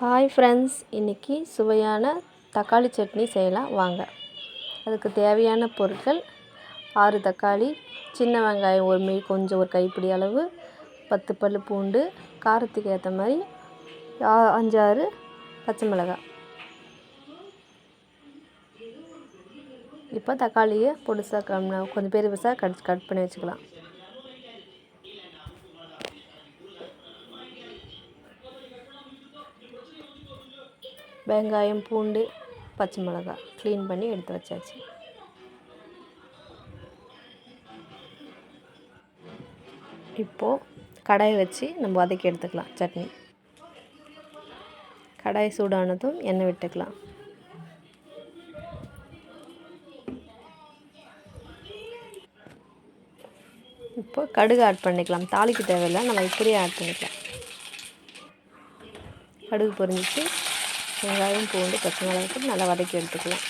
Hi friends இன்றைக்கி சுவையான தக்காளி சட்னி செய்யலாம். வாங்க. அதுக்கு தேவையான பொருட்கள் ஆறு தக்காளி சின்ன வெங்காயம் ஒரு மீ கொஞ்சம் ஒரு கைப்பிடி அளவு பத்து பல் பூண்டு காரத்துக்கு ஏற்ற மாதிரி அஞ்சாறு பச்சை மிளகாய். இப்போ தக்காளியை பொடிசாக கொஞ்சம் பெருசாக கட் கட் பண்ணி வச்சுக்கலாம். வெங்காயம் பூண்டு பச்சை மிளகாய் க்ளீன் பண்ணி எடுத்து வச்சாச்சு. இப்போது கடாயை வச்சு நம்ம வதக்கி எடுத்துக்கலாம் சட்னி. கடாய் சூடானதும் எண்ணெய் விட்டுக்கலாம். இப்போ கடுகு ஆட் பண்ணிக்கலாம். தாளிக்கு தேவையில்லை நம்ம இப்படியே ஆட் பண்ணிக்கலாம். கடுகு பொரிஞ்சிச்சு. வெங்காயம் பூண்டு பச்சை மிளகாய் போட்டு நல்லா வதக்கி எடுத்துக்கலாம்.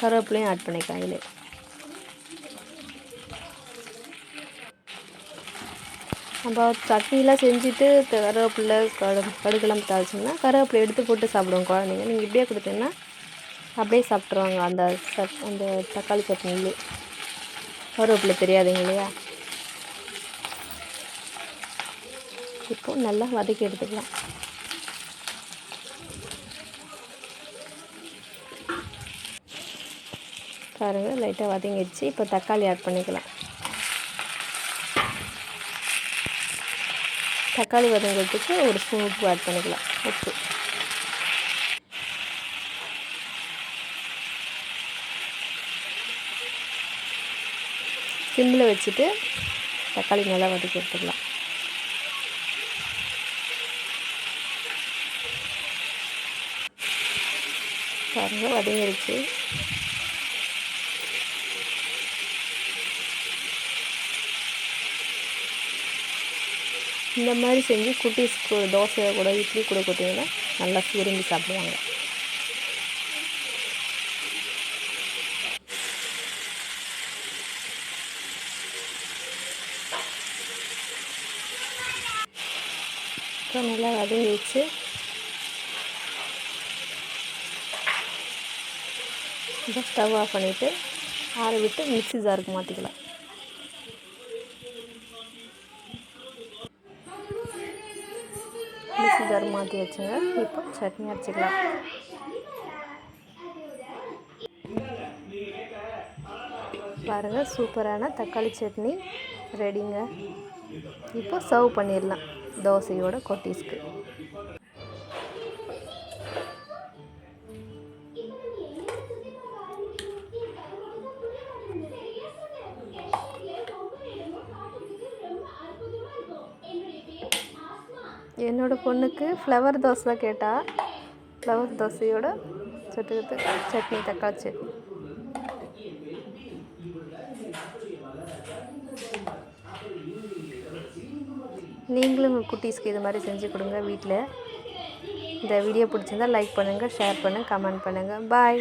கருவேப்பிலையும் ஆட் பண்ணிக்கலாம் இதில். நம்ம சட்னிலாம் செஞ்சுட்டு த- கருவேப்பிலை கடு கடுகுலாம் தாளிச்சோம்னா கருவேப்பிலை எடுத்து போட்டு சாப்பிடுவோம் குழந்தைங்க. நீங்கள் இப்படியே கொடுத்தீங்கன்னா அப்படியே சாப்பிட்ருவாங்க அந்த சட் அந்த தக்காளி சட்னிலே கருவேப்பிலை தெரியாதுங்க இல்லையா? இப்போ நல்லா வதக்கி எடுத்துக்கலாம். பாருங்கள் லைட்டாக வதங்கிடுச்சு. இப்போ தக்காளி ஆட் பண்ணிக்கலாம். தக்காளி வதங்கிறதுக்கு ஒரு ஸ்பூன் உப்பு ஆட் பண்ணிக்கலாம். உப்பு. சிம்மில் வச்சுட்டு தக்காளி நல்லா வதக்கி எடுத்துக்கலாம். பாருங்கள் வதங்கிருச்சு இந்த மாதிரி செஞ்சு குட்டீஸ்க்கு தோசை கூட இட்லி கூட கொடுத்தீங்கன்னா நல்லா விரும்பி சாப்பிடுவாங்க. இப்போ நல்லா வதங்கிடுச்சு. இப்போ ஸ்டவ் ஆஃப் பண்ணிவிட்டு ஆற விட்டு மிக்ஸி ஜாருக்கு மாற்றிக்கலாம் மிக்ஸி ஜார் மாற்றி வச்சுங்க. இப்போ சட்னி அரைச்சிக்கலாம். பாருங்கள் சூப்பரான தக்காளி சட்னி ரெடிங்க இப்போ சர்வ் பண்ணிடலாம் தோசையோட கொட்டீஸ்க்கு. என்னோடய பொண்ணுக்கு ஃப்ளவர் தோசை கேட்டால் ஃப்ளவர் தோசையோட சுட்டுக்கிறதுக்கு சட்னி தக்காளி சட்னி. நீங்களும் உங்கள் குட்டீஸ்க்கு இது மாதிரி செஞ்சு கொடுங்க வீட்டில் இந்த வீடியோ பிடிச்சிருந்தா லைக் பண்ணுங்கள் ஷேர் பண்ணுங்கள் கமெண்ட் பண்ணுங்கள் பாய்